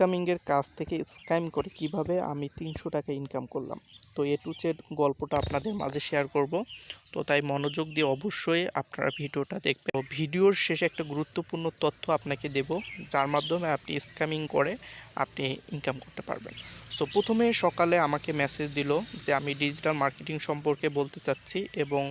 স্ক্যামিংয়ের কাজ থেকে স্ক্যাম করে কীভাবে আমি তিনশো টাকা ইনকাম করলাম। তো এ টু জেড গল্পটা আপনাদের মাঝে শেয়ার করব। তো তাই মনোযোগ দিয়ে অবশ্যই আপনারা ভিডিওটা দেখবেন। ভিডিওর শেষে একটা গুরুত্বপূর্ণ তথ্য আপনাকে দেব, যার মাধ্যমে আপনি স্ক্যামিং করে আপনি ইনকাম করতে পারবেন। সো প্রথমে সকালে আমাকে মেসেজ দিল যে, আমি ডিজিটাল মার্কেটিং সম্পর্কে বলতে চাচ্ছি এবং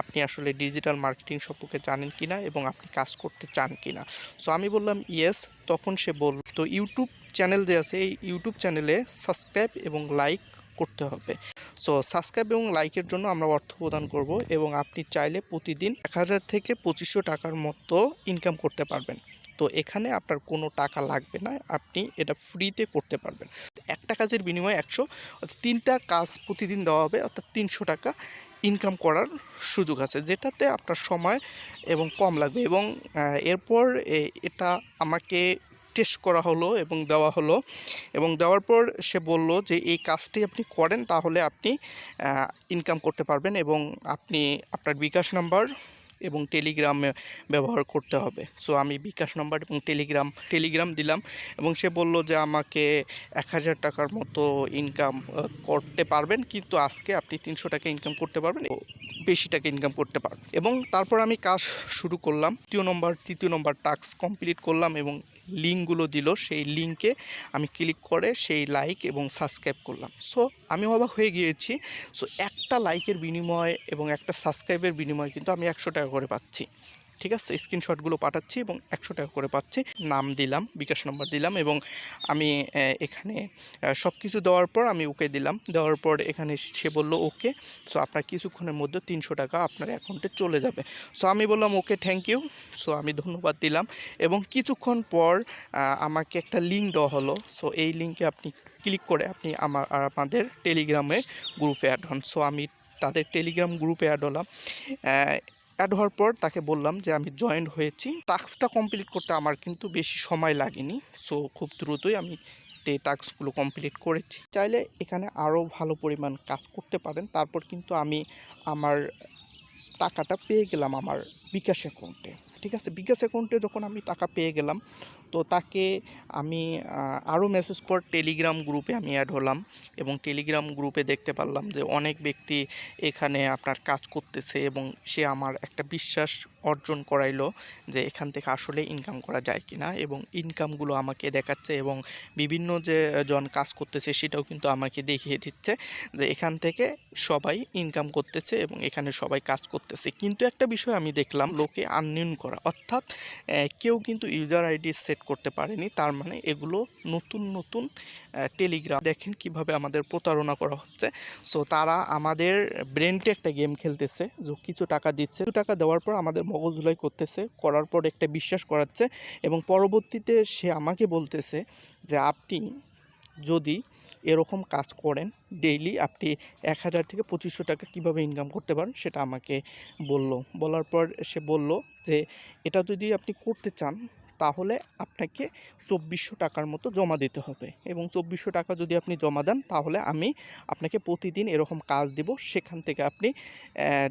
আপনি আসলে ডিজিটাল মার্কেটিং সম্পর্কে জানেন কিনা এবং আপনি কাজ করতে চান কিনা? সো আমি বললাম ইয়েস তখন সে বলল। তো ইউটিউব চ্যানেল যে আছে, এই ইউটিউব চ্যানেলে সাবস্ক্রাইব এবং লাইক করতে হবে। সো সাবস্ক্রাইব এবং লাইকের জন্য আমরা অর্থ প্রদান করব এবং আপনি চাইলে প্রতিদিন এক হাজার থেকে পঁচিশশো টাকার মতো ইনকাম করতে পারবেন। তো এখানে আপনার কোনো টাকা লাগবে না, আপনি এটা ফ্রিতে করতে পারবেন। একটা কাজের বিনিময়ে একশো, অর্থাৎ তিনটা কাজ প্রতিদিন দেওয়া হবে, অর্থাৎ তিনশো টাকা ইনকাম করার সুযোগ আছে, যেটাতে আপনার সময় এবং কম লাগবে এবং এরপর এটা আমাকে টেস্ট করা হলো এবং দেওয়া হলো। এবং দেওয়ার পর সে বলল যে, এই কাজটি আপনি করেন তাহলে আপনি ইনকাম করতে পারবেন এবং আপনি, আপনার বিকাশ নাম্বার এবং টেলিগ্রামে ব্যবহার করতে হবে। সো আমি বিকাশ নাম্বার এবং টেলিগ্রাম টেলিগ্রাম দিলাম এবং সে বলল যে, আমাকে এক হাজার টাকার মতো ইনকাম করতে পারবেন, কিন্তু আজকে আপনি তিনশো টাকা ইনকাম করতে পারবেন বেশি টাকা ইনকাম করতে পারবেন। এবং তারপর আমি কাজ শুরু করলাম। তৃতীয় নম্বর তৃতীয় নম্বর টাস্ক কমপ্লিট করলাম এবং লিঙ্কগুলো দিল, সেই লিঙ্কে আমি ক্লিক করে সেই লাইক এবং সাবস্ক্রাইব করলাম। সো, আমি অবাক হয়ে গিয়েছি। সো, একটা লাইকের বিনিময় এবং একটা সাবস্ক্রাইবের বিনিময় কিন্তু আমি একশো টাকা করে পাচ্ছি। ঠিক আছে স্ক্রিনশটগুলো পাঠাচ্ছি এবং একশো টাকা করে পাচ্ছি। নাম দিলাম, বিকাশ নম্বর দিলাম এবং আমি এখানে সব কিছু দেওয়ার পর আমি ওকে দিলাম। দেওয়ার পর এখানে সে বলল, ওকে। সো আপনার কিছুক্ষণের মধ্যে তিনশো টাকা আপনার অ্যাকাউন্টে চলে যাবে। সো আমি বললাম, ওকে থ্যাংক ইউ সো আমি ধন্যবাদ দিলাম এবং কিছুক্ষণ পর আমাকে একটা লিঙ্ক দেওয়া হলো। সো এই লিঙ্কে আপনি ক্লিক করে আপনি আমার, আর আমাদের টেলিগ্রামে গ্রুপে অ্যাড হন। সো আমি তাদের টেলিগ্রাম গ্রুপে অ্যাড হলাম। অ্যাড হওয়ার পর তাকে বললাম যে আমি জয়েন হয়েছি। টাস্কটা কমপ্লিট করতে আমার কিন্তু বেশি সময় লাগেনি। সো খুব দ্রুতই আমি এই টাস্কগুলো কমপ্লিট করেছি। চাইলে এখানে আরও ভালো পরিমাণ কাজ করতে পারেন। তারপর কিন্তু আমি আমার টাকাটা পেয়ে গেলাম আমার বিকাশ অ্যাকাউন্টে, ঠিক আছে? বিকাশ অ্যাকাউন্টে যখন আমি টাকা পেয়ে গেলাম, তো তাকে আমি আরও মেসেজ কর টেলিগ্রাম গ্রুপে আমি অ্যাড হলাম এবং টেলিগ্রাম গ্রুপে দেখতে পারলাম যে অনেক ব্যক্তি এখানে আপনার কাজ করতেছে এবং সে আমার একটা বিশ্বাস অর্জন করাইলো যে এখান থেকে আসলে ইনকাম করা যায় কিনা এবং ইনকামগুলো আমাকে দেখাচ্ছে এবং বিভিন্ন যে জন কাজ করতেছে সেটাও কিন্তু আমাকে দেখিয়ে দিচ্ছে যে এখান থেকে সবাই ইনকাম করতেছে এবং এখানে সবাই কাজ করতেছে। কিন্তু একটা বিষয় আমি দেখলাম, লোকে আননিউন করা, অর্থাৎ কেউ কিন্তু ইউজার আইডি সেট করতে পারেনি, তার মানে এগুলো নতুন নতুন টেলিগ্রাম দেখেন কীভাবে আমাদের প্রতারণা করা হচ্ছে। সো তারা আমাদের ব্রেনটে একটা গেম খেলতেছে, যে কিছু টাকা দিচ্ছে টাকা দেওয়ার পর আমাদের মগজ ধুলাই করতেছে, করার পর একটা বিশ্বাস করাচ্ছে এবং পরবর্তীতে সে আমাকে বলতেছে যে, আপনি যদি এরকম কাজ করেন ডেইলি আপনি এক হাজার থেকে পঁচিশশো টাকা কীভাবে ইনকাম করতে পারেন? সেটা আমাকে বলল। বলার পর সে বলল যে, এটা যদি আপনি করতে চান, তাহলে আপনাকে চব্বিশশো টাকার মতো জমা দিতে হবে। এবং চব্বিশশো টাকা যদি আপনি জমা দেন, তাহলে আমি আপনাকে প্রতিদিন এরকম কাজ দিব। সেখান থেকে আপনি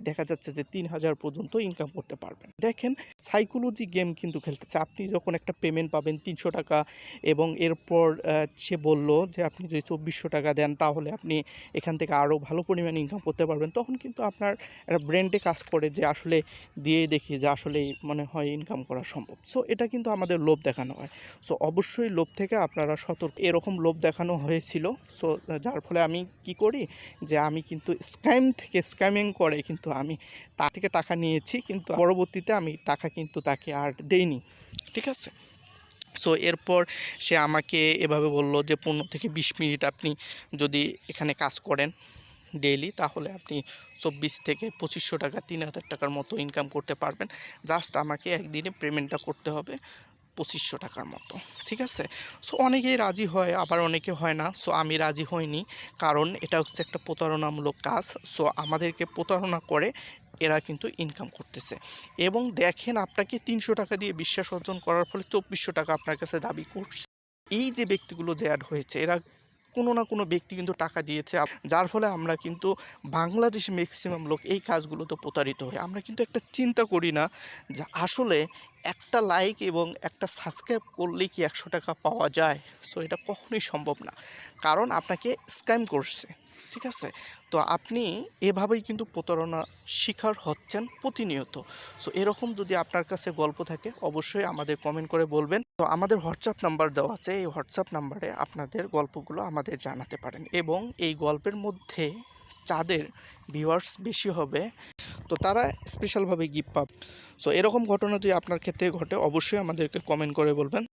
দেখা যাচ্ছে যে তিন হাজার পর্যন্ত ইনকাম করতে পারবেন। দেখেন সাইকোলজি গেম কিন্তু খেলতেছে। আপনি যখন একটা পেমেন্ট পাবেন তিনশো টাকা এবং এরপর সে বলল যে আপনি যদি চব্বিশশো টাকা দেন, তাহলে আপনি এখান থেকে আরও ভালো পরিমাণে ইনকাম করতে পারবেন। তখন কিন্তু আপনার একটা ব্রেন্ডে কাজ করে যে আসলে দিয়ে দেখি যে আসলে মনে হয় ইনকাম করা সম্ভব। সো এটা কিন্তু আমাদের লোভ দেখানো হয়। সো অবশ্যই লোভ থেকে আপনারা সতর্ক। এরকম লোভ দেখানো হয়েছিল। সো যার ফলে আমি কি করি যে, আমি কিন্তু স্ক্যাম থেকে স্ক্যামিং করে কিন্তু আমি তার থেকে টাকা নিয়েছি কিন্তু পরবর্তীতে আমি টাকা কিন্তু তাকে আর দেইনি। ঠিক আছে? সো এরপর সে আমাকে এভাবে বলল যে, পনেরো থেকে বিশ মিনিট আপনি যদি এখানে কাজ করেন ডেইলি তাহলে আপনি চব্বিশ থেকে পঁচিশশো টাকা, তিন হাজার টাকার মতো ইনকাম করতে পারবেন। জাস্ট আমাকে একদিনে পেমেন্টটা করতে হবে। পঁচিশশো টাকার মতো, ঠিক আছে? সো অনেকেই রাজি হয়, আবার অনেকে হয় না। সো আমি রাজি হইনি, কারণ এটা হচ্ছে একটা প্রতারণামূলক কাজ। সো আমাদেরকে প্রতারণা করে, এরা কিন্তু ইনকাম করতেছে। এবং দেখেন আপনাকে তিনশো টাকা দিয়ে বিশ্বাস অর্জন করার ফলে চব্বিশশো টাকা আপনার কাছে দাবি করছে। এই যে ব্যক্তিগুলো যে অ্যাড হয়েছে, এরা কোনো না কোনো ব্যক্তি কিন্তু টাকা দিয়েছে। যার ফলে আমরা কিন্তু বাংলাদেশি ম্যাক্সিমাম লোক এই কাজগুলোতে প্রতারিত হয় আমরা কিন্তু একটা চিন্তা করি না যে আসলে একটা লাইক এবং একটা সাবস্ক্রাইব করলে কি একশো টাকা পাওয়া যায়? সো এটা কখনোই সম্ভব না। কারণ আপনাকে স্ক্যাম করছে। ঠিক আছে? তো আপনি এভাবেই কিন্তু প্রতারণা শিকার হচ্ছেন প্রতিনিয়ত। সো এরকম যদি আপনার কাছে গল্প থাকে, অবশ্যই আমাদের কমেন্ট করে বলবেন। তো আমাদের হোয়াটসঅ্যাপ নাম্বার দেওয়া আছে। এই হোয়াটসঅ্যাপ নাম্বারে আপনাদের গল্পগুলো আমাদের জানাতে পারেন এবং এই গল্পের মধ্যে যাদের ভিউয়ার্স বেশি হবে, তো তারা স্পেশালভাবে গিফট পাবে। সো এরকম ঘটনা যদি আপনার ক্ষেত্রে ঘটে, অবশ্যই আমাদেরকে কমেন্ট করে বলবেন।